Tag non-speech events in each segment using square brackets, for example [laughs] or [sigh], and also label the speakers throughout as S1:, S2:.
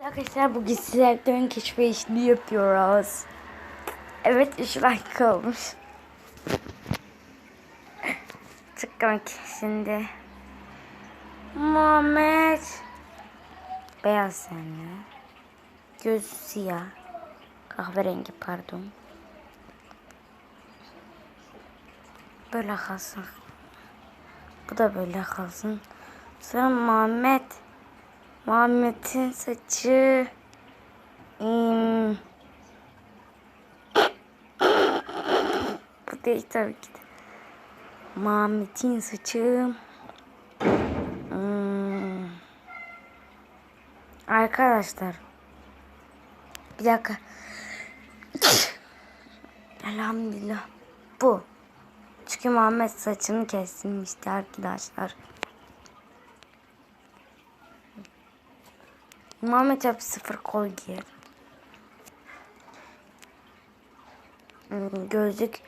S1: Arkadaşlar bugün sizlerle ön keşfe işini yapıyoruz. Evet 3 like olmuş. Tıklamak şimdi. Muhammed. Beyaz senle. Göz siyah. Kahverengi pardon. Böyle kalsın. Bu da böyle kalsın. Sonra Muhammed. Muhammed'in saçı. Hmm, bu değil tabii ki de. Muhammed'in saçı. Hmm, arkadaşlar. Bir dakika. Elhamdülillah. Bu. Çünkü Muhammed saçını kestirmişti arkadaşlar. Muhammed hep sıfır kol giyer. Hmm, Gözlük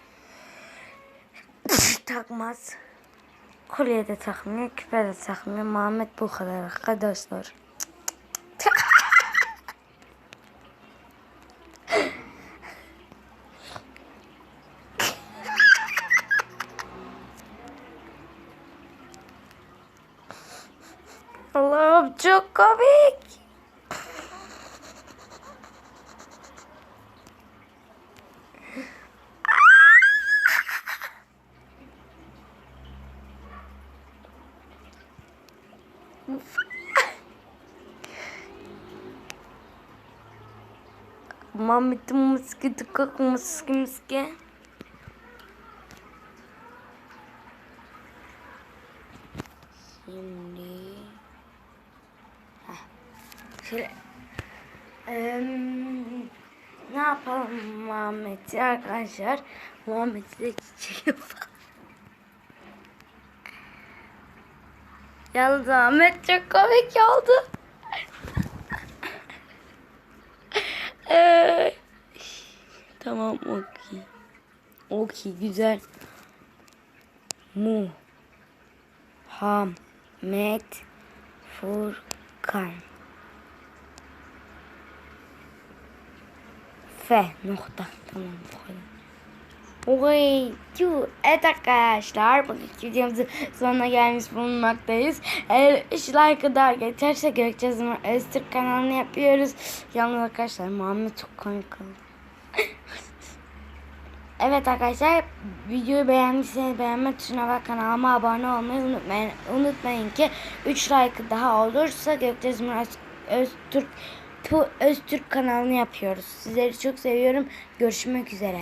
S1: [laughs] takmaz. Kolye de takmıyor, küpe de takmıyor. Muhammed bu kadar arkadaşlar. [laughs] Allah'ım çok komik. Muhammed'in mıskı tıkak mıskı mıskı. Şimdi şöyle Em, ne yapalım Muhammed'i arkadaşlar Muhammed'i de çiçek [laughs] yapalım. Yalnız Ahmet çok komik oldu. [laughs] Ee, tamam okey. Okey güzel. Mu. Hamet Furkan. F nokta. Tamam bu kadar. Oy. Evet arkadaşlar bugünkü videomuzun sonuna gelmiş bulunmaktayız. Eğer 3 like daha geçerse Gökçe Öztürk kanalını yapıyoruz. Yalnız arkadaşlar Muhammed çok komik oldu. [laughs] Evet arkadaşlar videoyu beğendiyseniz beğenme tuşuna ve kanalıma abone olmayı unutmayın. Unutmayın ki 3 like daha olursa Gökçe Öztürk, Öztürk kanalını yapıyoruz. Sizleri çok seviyorum. Görüşmek üzere.